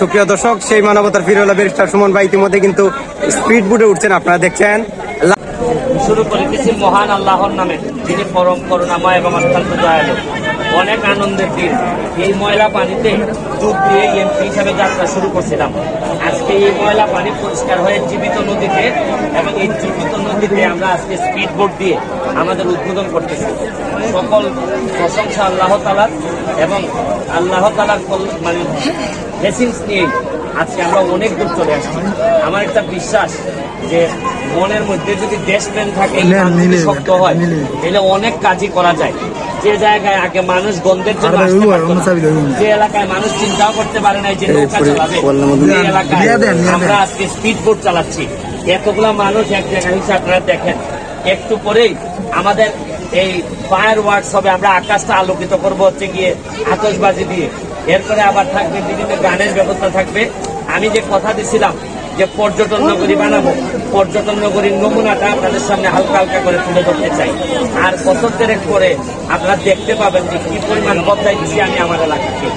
সুপ্রিয় দর্শক, সেই মানবতার ফিরোলা ব্যারিস্টার সুমন ভাই। ইতিমধ্যে কিন্তু স্পিড বুটে উঠছেন, আপনারা দেখছেন। শুরু শুরু করিতেছি মহান আল্লাহর নামে, যিনি পরম করুণাময় এবং অত্যন্ত দয়ালু। অনেক আনন্দের দিন। এই ময়লা পানিতে ডুব দিয়ে এমপি হিসাবে যাত্রা শুরু করছিলাম। আজকে এই ময়লা পানি পরিষ্কার হয়ে জীবিত নদীতে এবং এই জীবিত নদীতে আমরা আজকে স্পিড বোট দিয়ে আমাদের উদ্বোধন করতেছি। সকল প্রশংসা আল্লাহ তালার এবং আল্লাহ তালার মানে ব্লেসিংস নিয়েই আজকে আমরা অনেক দূর চলে আসছি। আমার একটা বিশ্বাস যে মনের মধ্যে যদি দেশপ্রেম থাকে শক্ত হয় তাহলে অনেক কাজই করা যায়। যে জায়গায় আগে মানুষ গন্ধের জন্য আসতে পারতো না, যে এলাকায় মানুষ চিন্তাও করতে পারে না যে নৌকা চালাবে। এলাকায় আমরা আজকে স্পিড বোট চালাচ্ছি। এতগুলা মানুষ এক জায়গায় হিসেবে আপনারা দেখেন। একটু পরেই আমাদের এই ফায়ার ওয়ার্কস হবে আমরা আকাশটা আলোকিত করব হচ্ছে গিয়ে আতশবাজি দিয়ে। এরপরে আবার থাকবে বিভিন্ন গানের ব্যবস্থা থাকবে। আমি যে কথা দিছিলাম যে পর্যটন নগরী বানাবো, পর্যটন নগরীর নমুনাটা আপনাদের সামনে হালকা হালকা করে তুলে ধরতে চাই। আর বছর দেড়েক পরে আপনারা দেখতে পাবেন যে কি পরিমাণ বদলাই দিচ্ছি আমি আমার এলাকাকে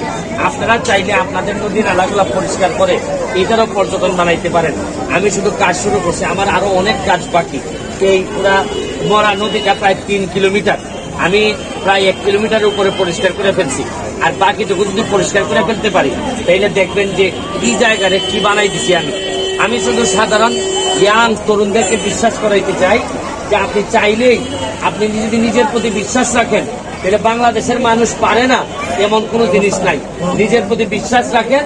আপনারা চাইলে আপনাদের নদীর নালাগুলো পরিষ্কার করে এটারও পর্যটন বানাইতে পারেন। আমি শুধু কাজ শুরু করছি, আমার আরও অনেক কাজ বাকি। এই পুরা মরা নদীটা প্রায় তিন কিলোমিটার। আমি প্রায় এক কিলোমিটার উপরে পরিষ্কার করে ফেলছি। আর বাকিটুকু যদি পরিষ্কার করে ফেলতে পারি, তাইলে দেখবেন যে কি জায়গায় কি বানাই দিছি আমি। আমি শুধু সাধারণ ইয়াং তরুণদেরকে বিশ্বাস করাইতে চাই যে আপনি চাইলেই আপনি যদি নিজের প্রতি বিশ্বাস রাখেন, তাহলে বাংলাদেশের মানুষ পারে না এমন কোনো জিনিস নাই। নিজের প্রতি বিশ্বাস রাখেন,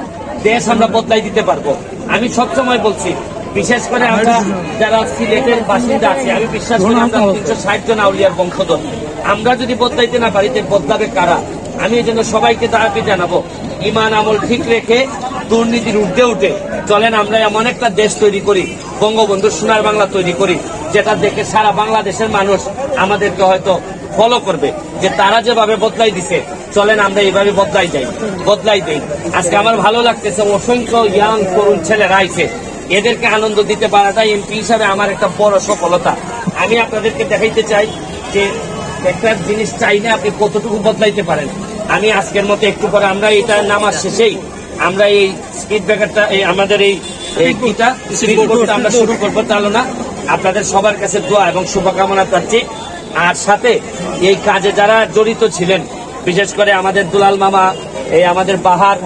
দেশ আমরা বদলাই দিতে পারব। আমি সবসময় বলছি, বিশেষ করে আমরা যারা সিলেটের বাসিন্দা আছি, আমি বিশ্বাস করি আমরা তিনশো ষাট জন আউলিয়ার বংশধর। আমরা যদি বদলাইতে না পারি বদলাবে কারা? আমি এই জন্য সবাইকে দাবি জানাব। ইমান আমল ঠিক রেখে দুর্নীতির ঊর্ধ্বে উঠে চলেন আমরা এমন একটা দেশ তৈরি করি, বঙ্গবন্ধু সোনার বাংলা তৈরি করি, যেটা দেখে সারা বাংলাদেশের মানুষ আমাদেরকে হয়তো ফলো করবে, যে তারা যেভাবে বদলাই দিছে, চলেন আমরা এইভাবে বদলাই যাই, বদলাই দেই। আজকে আমার ভালো লাগতেছে, অসংখ্য ইয়াং তরুণ ছেলেরা আইছে। এদেরকে আনন্দ দিতে পারাটা এমপি হিসাবে আমার একটা বড় সফলতা। আমি আপনাদেরকে দেখাইতে চাই যে একটা জিনিস চাইলে আপনি কতটুকু বদলাইতে পারেন? আমি আজকের মতো একটু পরে আমরা এটা নামার শেষেই আমরা এই স্পিড ব্রেকারটা এই আমাদের এই স্পিড বোটটা আমরা শুরু করব চালনা আপনাদের সবার কাছে দোয়া এবং শুভকামনা চাচ্ছি আর সাথে এই কাজে যারা জড়িত ছিলেন বিশেষ করে আমাদের দুলাল মামা এই আমাদের বাহার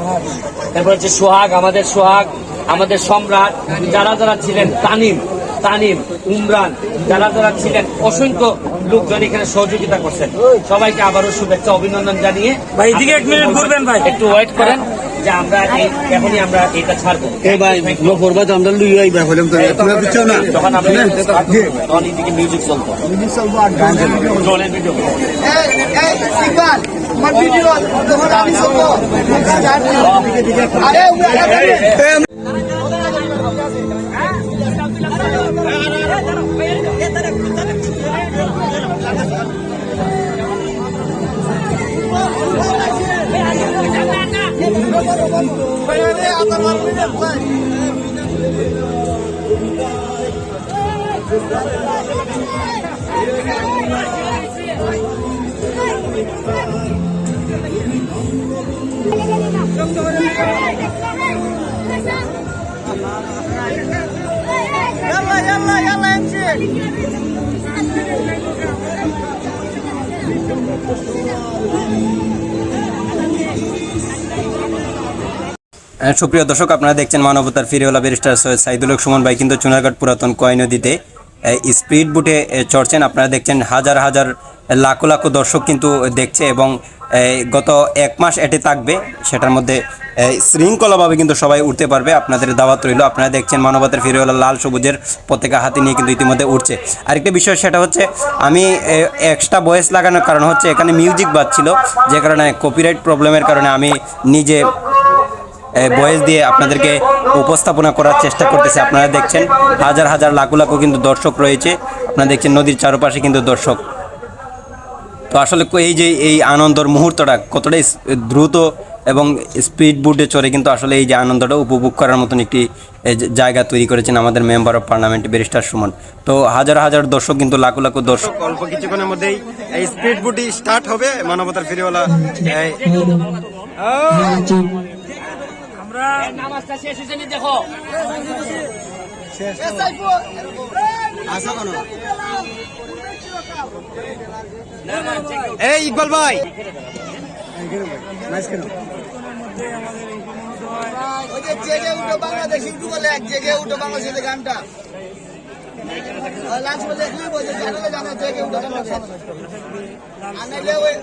তারপর হচ্ছে সোহাগ আমাদের সোহাগ আমাদের সম্রাট যারা যারা ছিলেন তানিম তানিম উমরান যারা যারা ছিলেন অসংখ্য লোকজন এখানে সহযোগিতা করছেন সবাইকে আবারও শুভেচ্ছা অভিনন্দন জানিয়ে ভাই, এদিকে এক মিনিট ঘুরবেন ভাই। একটু ওয়েট করেন যে আমরা এখনই আমরা এটা ছাড়বো। তখন আমরা তখন এইদিকে মিউজিক চলতো। ড্রোনের ভিডিও এই এই ইকবাল আমার ভিডিও তখন আমি শুনব আরে يلا يلا يلا امشي সুপ্রিয় দর্শক, আপনারা দেখছেন মানবতার ফিরেওয়ালা ব্যারিস্টার সৈয়দ সাইদুল সুমন ভাই, কিন্তু চুনারঘাট পুরাতন কয় নদীতে স্পিড বুটে চড়ছেন। আপনারা দেখছেন হাজার হাজার লাখো লাখো দর্শক কিন্তু দেখছে এবং গত এক মাস এটি থাকবে, সেটার মধ্যে শৃঙ্খলাভাবে কিন্তু সবাই উঠতে পারবে। আপনাদের দাওয়াত রইল। আপনারা দেখছেন মানবতার ফিরেওয়ালা লাল সবুজের পতাকা হাতে নিয়ে কিন্তু ইতিমধ্যে উঠছে। আরেকটা বিষয়, সেটা হচ্ছে, আমি এক্সট্রা ভয়েস লাগানোর কারণ হচ্ছে, এখানে মিউজিক বাজছিল, যে কারণে কপিরাইট প্রবলেমের কারণে আমি নিজে বয়েস দিয়ে আপনাদেরকে উপস্থাপনা করার চেষ্টা করতেছে। আপনারা দেখছেন হাজার হাজার লাখো লাখো কিন্তু দর্শক রয়েছে। আপনারা দেখছেন নদীর চারপাশে কিন্তু দর্শক। তো আসলে এই যে এই আনন্দর মুহূর্তটা কতটাই দ্রুত এবং স্পিড বোটে চড়ে কিন্তু আসলে এই যে আনন্দটা উপভোগ করার মতন একটি জায়গা তৈরি করেছেন আমাদের member of parliament barrister Suman. তো হাজার হাজার দর্শক কিন্তু লাখো লাখো দর্শক অল্প কিছুক্ষণের মধ্যেই এই স্পিড বোটই স্টার্ট হবে। মানবতার ফিরেওয়ালা নামাজটা শেষ হয়েছে দেখো। এই ইকবাল ভাই। ওই যে জেগে উঠো বাংলাদেশ ইউটিউব বলে এক জেগে উঠো বাংলাদেশের গানটা। লাঞ্চ বলে দেখলি বলছে চ্যানেলে জানে জেগে উঠো বাংলাদেশ। আনাইলে ওই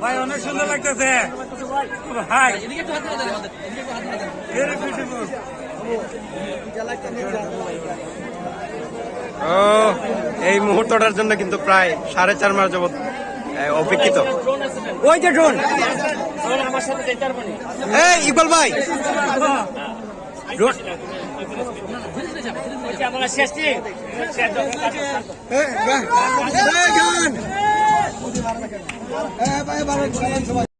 ভাই অনেক সুন্দর লাগতেছে। ভাই ও এই মুহূর্তটার জন্য কিন্তু প্রায় সাড়ে চার মাস যাবত অপেক্ষিত? ওই যে ড্রোন। এই ইকবাল ভাই। বলছি, আমরা শেষ ঠিক? শেষ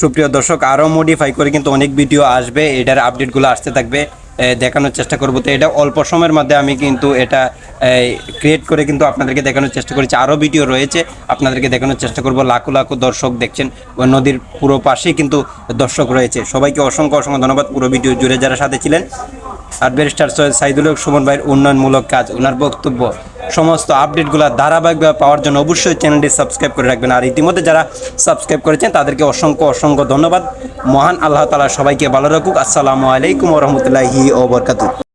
সুপ্রিয় দর্শক আরও মডিফাই করে কিন্তু অনেক ভিডিও আসবে। এটার আপডেটগুলো আসতে থাকবে। দেখানোর চেষ্টা করব। তো এটা অল্প সময়ের মধ্যে আমি কিন্তু এটা ক্রিয়েট করে কিন্তু আপনাদেরকে দেখানোর চেষ্টা করেছি। আরও ভিডিও রয়েছে, আপনাদেরকে দেখানোর চেষ্টা করব। লাখো লাখো দর্শক দেখছেন নদীর পুরো পাশেই কিন্তু দর্শক রয়েছে। সবাইকে অসংখ্য অসংখ্য ধন্যবাদ। পুরো ভিডিও জুড়ে যারা সাথে ছিলেন আর ব্যারিস্টার সৈয়দ সাইদুল সুমন ভাইয়ের উন্নয়নমূলক কাজ, ওনার বক্তব্য। সমস্ত আপডেটগুলো ধারাবাহিকভাবে পাওয়ার জন্য অবশ্যই চ্যানেলটি সাবস্ক্রাইব করে রাখবেন। আর ইতিমধ্যে যারা সাবস্ক্রাইব করেছেন, তাদেরকে অসংখ্য অসংখ্য ধন্যবাদ। মহান আল্লাহ তালা সবাইকে ভালো রাখুক। আসসালামু আলাইকুম রহমতুল্লাহি ও বরকাতু